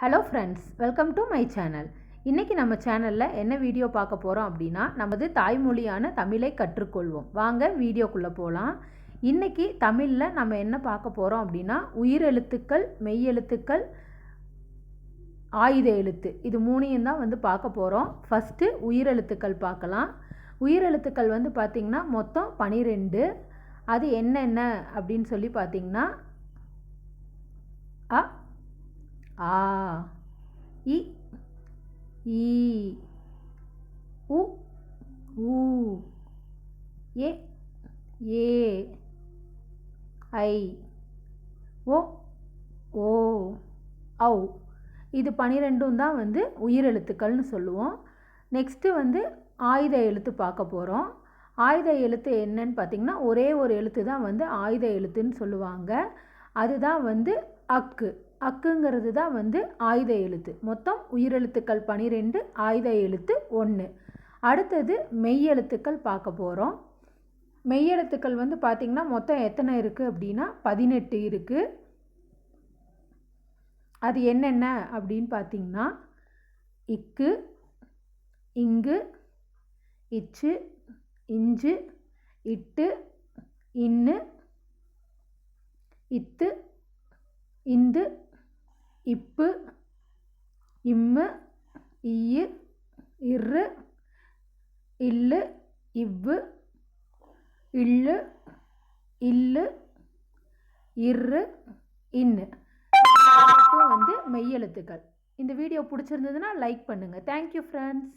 Hello friends welcome to my channel இன்றைக்கி நம்ம சேனலில் என்ன வீடியோ பார்க்க போகிறோம் அப்படின்னா நமது தாய்மொழியான தமிழை கற்றுக்கொள்வோம். வாங்க வீடியோக்குள்ளே போகலாம் இன்றைக்கி தமிழில் நம்ம என்ன பார்க்க போகிறோம் அப்படின்னா உயிரெழுத்துக்கள் மெய்யெழுத்துக்கள் ஆயுத எழுத்து. இது மூணையும் தான் வந்து பார்க்க போகிறோம் ஃபஸ்ட்டு உயிரெழுத்துக்கள் பார்க்கலாம். உயிரெழுத்துக்கள் வந்து பார்த்திங்கன்னா மொத்தம் பனிரெண்டு. அது என்னென்ன அப்படின்னு சொல்லி பார்த்திங்கன்னா ஆ. இ. ஈ உ. ஊ ஏ ஏ. ஐ. ஓ. ஓ. ஔ. இது பனிரெண்டும் தான் வந்து உயிரெழுத்துக்கள்னு சொல்லுவோம். நெக்ஸ்ட்டு வந்து ஆயுத எழுத்து பார்க்க போகிறோம் ஆயுத எழுத்து என்னன்னு பார்த்திங்கன்னா ஒரே ஒரு எழுத்து தான் வந்து ஆயுத எழுத்துன்னு சொல்லுவாங்க. அதுதான் வந்து அக்கு. அக்குங்கிறது தான் வந்து ஆயுத எழுத்து. மொத்தம் உயிரெழுத்துக்கள் பனிரெண்டு ஆயுத எழுத்து ஒன்று அடுத்தது மெய்யெழுத்துக்கள் பார்க்க போகிறோம் மெய்யெழுத்துக்கள் வந்து பார்த்திங்கன்னா மொத்தம் எத்தனை இருக்குது அப்படின்னா பதினெட்டு இருக்குது அது என்னென்ன அப்படின்னு பார்த்திங்கன்னா இக்கு இங்கு இச்சு இஞ்சு இட்டு இன்னு இத்து இந்து இப்பு இம்மு இய் இரு இல்லு இவ்வு இல்லு இல்லு இரு இன்னு. மட்டும் வந்து மெய்யெழுத்துக்கள் இந்த வீடியோ பிடிச்சிருந்ததுன்னா லைக் பண்ணுங்கள் தேங்க்யூ ஃப்ரெண்ட்ஸ்